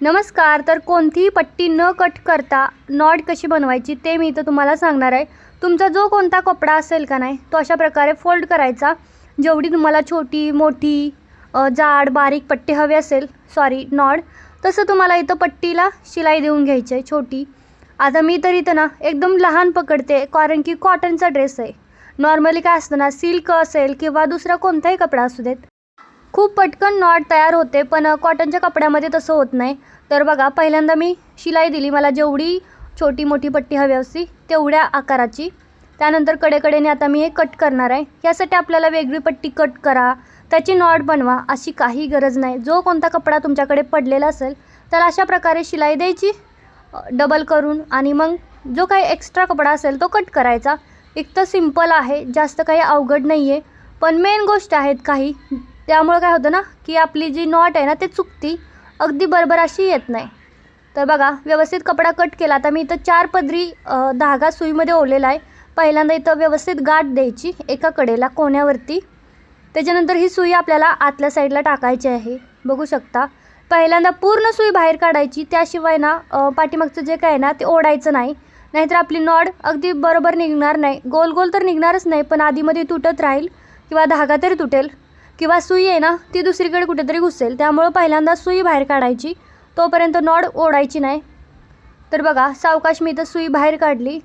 नमस्कार तर कोणतीही पट्टी न कट करता नॉट कशी बनवायची ते मी इथं तुम्हाला सांगणार आहे. तुमचा जो कोणता कपडा असेल का नाही तो अशा प्रकारे फोल्ड करायचा. जेवढी तुम्हाला छोटी मोठी जाड बारीक पट्टी हवी असेल सॉरी नॉड तसं तुम्हाला इथं पट्टीला शिलाई देऊन घ्यायची आहे छोटी. आता मी तर इथं ना एकदम लहान पकडते कारण की कॉटनचा ड्रेस आहे. नॉर्मली काय असतं ना सिल्क असेल किंवा दुसरा कोणताही कपडा असू देत खूप पटकन नॉट तयार होते पण कॉटनच्या कपड्यामध्ये तसं होत नाही. तर बघा पहिल्यांदा मी शिलाई दिली. मला जेवढी छोटी मोठी पट्टी हवी असती तेवढ्या आकाराची. त्यानंतर कडेकडेने आता मी हे कट करणार आहे. यासाठी आपल्याला वेगळी पट्टी कट करा. त्याची नॉट बनवा अशी काही गरज नाही. जो कोणता कपडा तुमच्याकडे पडलेला असेल तर अशा प्रकारे शिलाई द्यायची डबल करून आणि मग जो काही एक्स्ट्रा कपडा असेल तो कट करायचा. एक तर सिंपल आहे जास्त काही अवघड नाही आहे पण मेन गोष्ट आहेत काही त्यामुळं काय होतं ना की आपली जी नॉट आहे ना ते चुकती. अगदी बरोबर अशी येत नाही. तर बघा व्यवस्थित कपडा कट केला. आता मी इथं चार पदरी धागा सुईमध्ये ओढलेला आहे. पहिल्यांदा इथं व्यवस्थित गाठ द्यायची एका कडेला कोण्यावरती. त्याच्यानंतर ही सुई आपल्याला आतल्या साईडला टाकायची आहे. बघू शकता. पहिल्यांदा पूर्ण सुई बाहेर काढायची. त्याशिवाय ना पाठीमागचं जे काय आहे ना ते ओढायचं नाही. नाहीतर आपली नॉड अगदी बरोबर निघणार नाही. गोल गोल तर निघणारच नाही पण आधीमध्ये तुटत राहील किंवा धागा तरी तुटेल. किंवा सुई आहे ना ती दुसरीकडे कुठेतरी घुसेल. त्यामुळं पहिल्यांदा सुई बाहेर काढायची. तोपर्यंत नॉड ओढायची नाही. तर बघा सावकाश मी इथं सुई बाहेर काढली.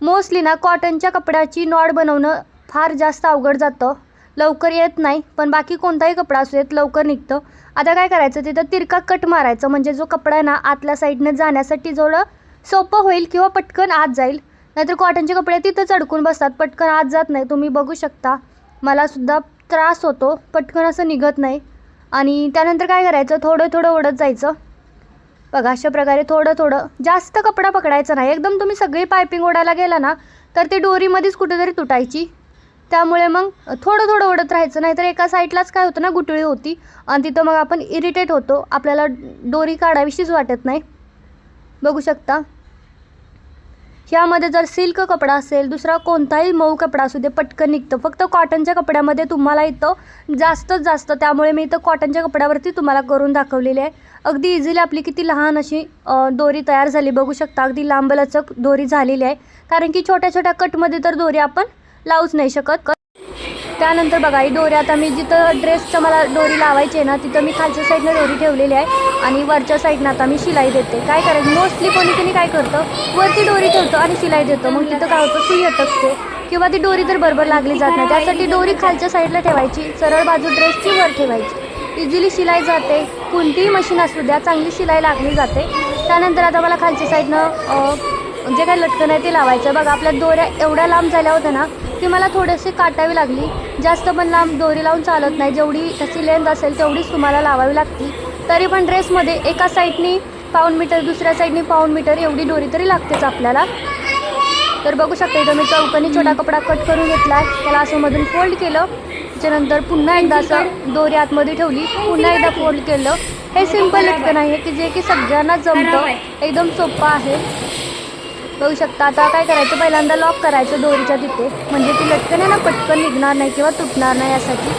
मोस्टली ना कॉटनच्या कपड्याची नॉड बनवणं फार जास्त अवघड जातं. लवकर येत नाही पण बाकी कोणताही कपडा असू देत लवकर निघतं. आता काय करायचं तिथं तिरका कट मारायचं. म्हणजे जो कपडा आहे ना आतल्या साईडनं जाण्यासाठी जेवढं सोपं होईल किंवा पटकन आत जाईल. नाहीतर कॉटनचे कपडे तिथंच अडकून बसतात. पटकन आत जात नाही. तुम्ही बघू शकता. मलासुद्धा त्रास होतो पटकन असं निघत नाही. आणि त्यानंतर काय करायचं? थोडं थोडं ओढत जायचं. बघा अशा प्रकारे थोडं थोडं जास्त कपडा पकडायचा नाही. एकदम तुम्ही सगळी पायपिंग ओढायला गेला ना तर ती डोरीमध्येच कुठेतरी तुटायची. त्यामुळे मग थोडं थोडं ओढत राहायचं. नाहीतर एका साईडलाच काय होतं ना गुटळी होती. आणि तिथं मग आपण इरिटेट होतो. आपल्याला डोरी काढावीशीच वाटत नाही. बघू शकता. ह्यामध्ये जर सिल्क कपडा असेल दुसरा कोणताही मऊ कपडा असू दे पटकन निघतं. फक्त कॉटनच्या कपड्यामध्ये तुम्हाला इथं जास्तच जास्त त्यामुळे मी इथं कॉटनच्या कपड्यावरती तुम्हाला करून दाखवलेली आहे. अगदी इझिली आपली किती लहान अशी दोरी तयार झाली बघू शकता. अगदी लांबलचक दोरी झालेली आहे. कारण की छोट्या छोट्या कटमध्ये तर दोरी आपण लावूच नाही शकत. त्यानंतर बघा ही दोरी आता मी जिथं ड्रेसचं मला दोरी लावायची आहे ना तिथं मी खालच्या साईडनं दोरी ठेवलेली आहे आणि वरच्या साईडनं आता मी शिलाई देते. काय करायचं? मोस्टली कोणी कोणी काय करतं? वरती दोरी ठेवतं आणि शिलाई देतं. मग तिथं काय होतं? सुई अटकते किंवा ती दोरी तर बरोबर लागली जात नाही. त्यासाठी दोरी खालच्या साईडला ठेवायची सरळ बाजू ड्रेसची वर ठेवायची. इझिली शिलाई जाते. कोणतीही मशीन असू द्या चांगली शिलाई लागली जाते. त्यानंतर आता मला खालच्या साईडनं जे काही लटकन आहे ते लावायचं. बघा आपल्या दोऱ्या एवढ्या लांब झाल्या होत्या ना की मला थोडीशी काटावी लागली. जास्त पण लांब दोरी लावून चालत नाही. जेवढी त्याची लेंथ असेल तेवढीच तुम्हाला लावावी लागती. तरी पण ड्रेसमध्ये एका साईडनी पाऊन मीटर दुसऱ्या साईडनी पाऊन मीटर एवढी दोरी तरी लागतेच आपल्याला. तर बघू शकता इथं मी चौकनी छोटा कपडा कट करून घेतला त्याला असं मधून फोल्ड केलं. त्याच्यानंतर पुन्हा एकदा असं दोरी आतमध्ये ठेवली. पुन्हा एकदा फोल्ड केलं. हे सिंपल लटकन आहे की जे की सगळ्यांना जमतं. एकदम सोपं आहे. बघू शकता. आता काय करायचं? पहिल्यांदा लॉक करायचं दोरीच्या तिथे. म्हणजे ती लटकन आहे ना पटकन निघणार नाही किंवा तुटणार नाही यासाठी.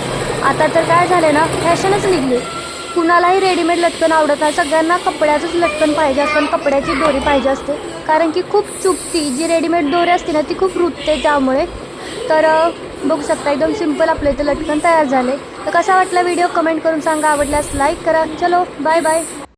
आता तर काय झालं ना फॅशनच निघली. कुणालाही रेडीमेड लटकन आवडत नाही. सगळ्यांना कपड्याचंच लटकन पाहिजे असतं आणि कपड्याची दोरी पाहिजे असते. कारण की खूप चुकती. जी रेडीमेड दोरी असते ना ती खूप रुतते त्यामुळे. तर बघू शकता एकदम सिंपल आपल्या इथे लटकन तयार झाले तर कसा वाटला व्हिडिओ कमेंट करून सांगा. आवडल्यास लाईक करा. चलो बाय बाय